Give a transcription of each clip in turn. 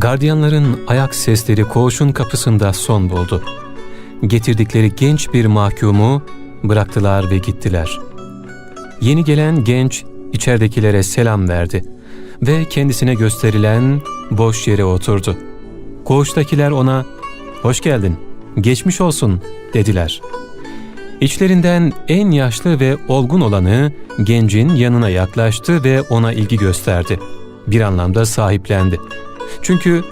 Gardiyanların ayak sesleri koğuşun kapısında son buldu. Getirdikleri genç bir mahkumu bıraktılar ve gittiler. Yeni gelen genç içeridekilere selam verdi ve kendisine gösterilen boş yere oturdu. Koğuştakiler ona ''Hoş geldin, geçmiş olsun'' dediler. İçlerinden en yaşlı ve olgun olanı gencin yanına yaklaştı ve ona ilgi gösterdi. Bir anlamda sahiplendi. Çünkü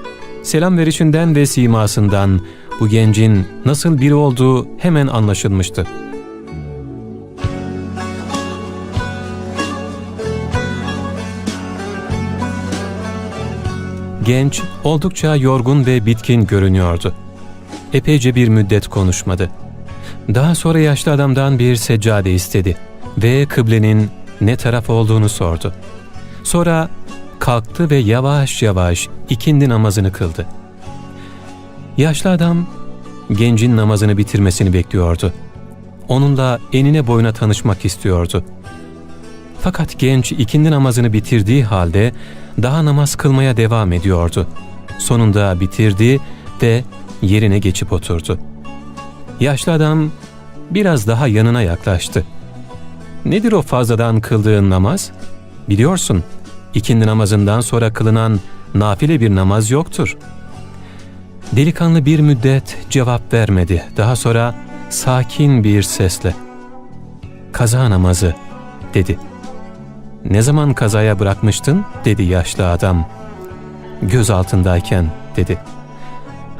selam verişinden ve simasından bu gencin nasıl biri olduğu hemen anlaşılmıştı. Genç oldukça yorgun ve bitkin görünüyordu. Epeyce bir müddet konuşmadı. Daha sonra yaşlı adamdan bir seccade istedi ve kıblenin ne taraf olduğunu sordu. Sonra kalktı ve yavaş yavaş ikindi namazını kıldı. Yaşlı adam gencin namazını bitirmesini bekliyordu. Onunla enine boyuna tanışmak istiyordu. Fakat genç ikindi namazını bitirdiği halde daha namaz kılmaya devam ediyordu. Sonunda bitirdi ve yerine geçip oturdu. Yaşlı adam biraz daha yanına yaklaştı. Nedir o fazladan kıldığın namaz? Biliyorsun, ikindi namazından sonra kılınan nafile bir namaz yoktur. Delikanlı bir müddet cevap vermedi. Daha sonra sakin bir sesle "Kaza namazı." dedi. "Ne zaman kazaya bırakmıştın?" dedi yaşlı adam. "Göz altındayken." dedi.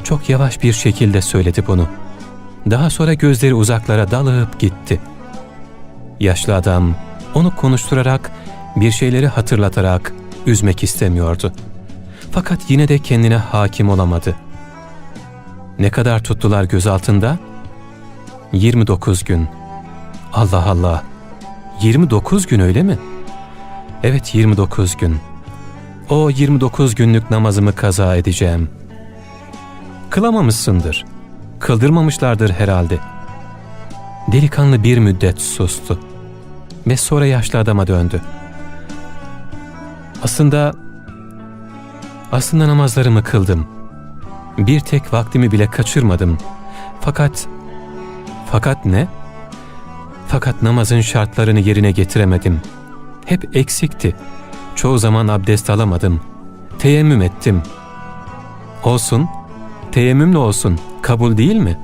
Çok yavaş bir şekilde söyledi bunu. Daha sonra gözleri uzaklara dalıp gitti. Yaşlı adam onu konuşturarak, bir şeyleri hatırlatarak üzmek istemiyordu. Fakat yine de kendine hakim olamadı. Ne kadar tuttular gözaltında? 29 gün. Allah Allah. 29 gün öyle mi? Evet 29 gün. O 29 günlük namazımı kaza edeceğim. Kılamamışsındır. Kıldırmamışlardır herhalde. Delikanlı bir müddet sustu. Ve sonra yaşlı adama döndü. Aslında, aslında namazlarımı kıldım. Bir tek vaktimi bile kaçırmadım. Fakat, fakat ne? Fakat namazın şartlarını yerine getiremedim. Hep eksikti. Çoğu zaman abdest alamadım. Teyemmüm ettim. Olsun, teyemmümle olsun, kabul değil mi?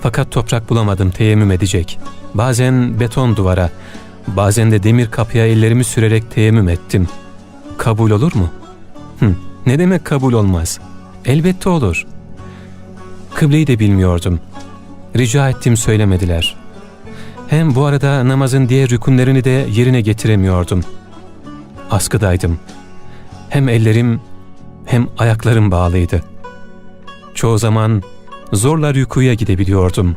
Fakat toprak bulamadım teyemmüm edecek. Bazen beton duvara, bazen de demir kapıya ellerimi sürerek teyemmüm ettim. Kabul olur mu? Hı, ne demek kabul olmaz? Elbette olur. Kıbleyi de bilmiyordum. Rica ettim söylemediler. Hem bu arada namazın diğer rükünlerini de yerine getiremiyordum. Askıdaydım. Hem ellerim hem ayaklarım bağlıydı. Çoğu zaman zorla rükuya gidebiliyordum.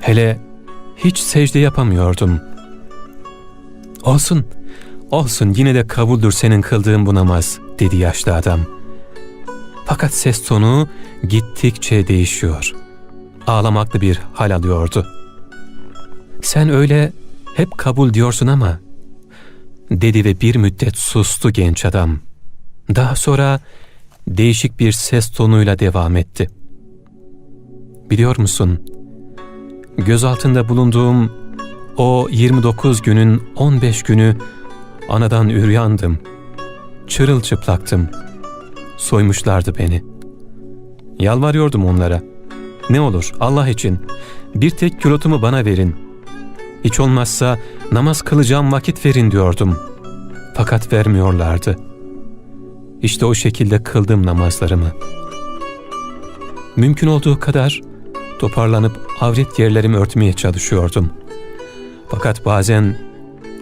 Hele hiç secde yapamıyordum. Olsun, olsun yine de kabuldür senin kıldığın bu namaz, dedi yaşlı adam. Fakat ses tonu gittikçe değişiyor. Ağlamaklı bir hal alıyordu. Sen öyle hep kabul diyorsun ama, dedi ve bir müddet sustu genç adam. Daha sonra değişik bir ses tonuyla devam etti. Biliyor musun, göz altında bulunduğum o 29 günün 15 günü anadan üryandım. Çırılçıplaktım. Soymuşlardı beni. Yalvarıyordum onlara. Ne olur Allah için bir tek külotumu bana verin. Hiç olmazsa namaz kılacağım vakit verin diyordum. Fakat vermiyorlardı. İşte o şekilde kıldım namazlarımı. Mümkün olduğu kadar toparlanıp avret yerlerimi örtmeye çalışıyordum. Fakat bazen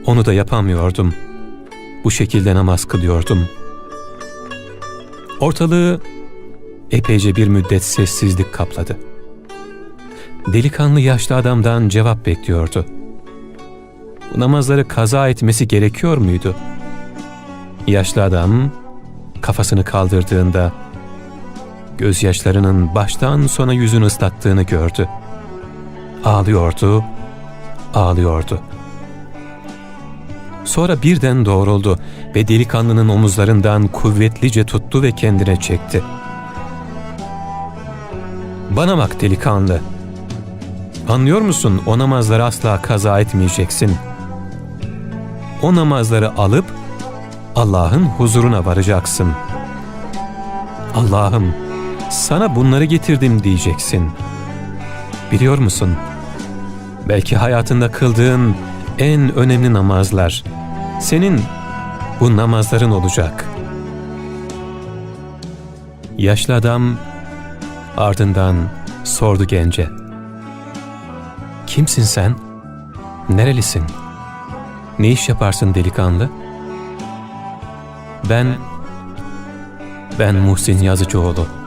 onu da yapamıyordum. Bu şekilde namaz kılıyordum. Ortalığı epeyce bir müddet sessizlik kapladı. Delikanlı yaşlı adamdan cevap bekliyordu. Bu namazları kaza etmesi gerekiyor muydu? Yaşlı adam kafasını kaldırdığında gözyaşlarının baştan sona yüzünü ıslattığını gördü. Ağlıyordu, ağlıyordu. Sonra birden doğruldu ve delikanlının omuzlarından kuvvetlice tuttu ve kendine çekti. ''Bana bak delikanlı. Anlıyor musun o namazları asla kaza etmeyeceksin. O namazları alıp Allah'ın huzuruna varacaksın. Allah'ım sana bunları getirdim diyeceksin. Biliyor musun? Belki hayatında kıldığın en önemli namazlar senin bu namazların olacak. Yaşlı adam ardından sordu gence. Kimsin sen? Nerelisin? Ne iş yaparsın delikanlı? Ben, ben Muhsin Yazıcıoğlu.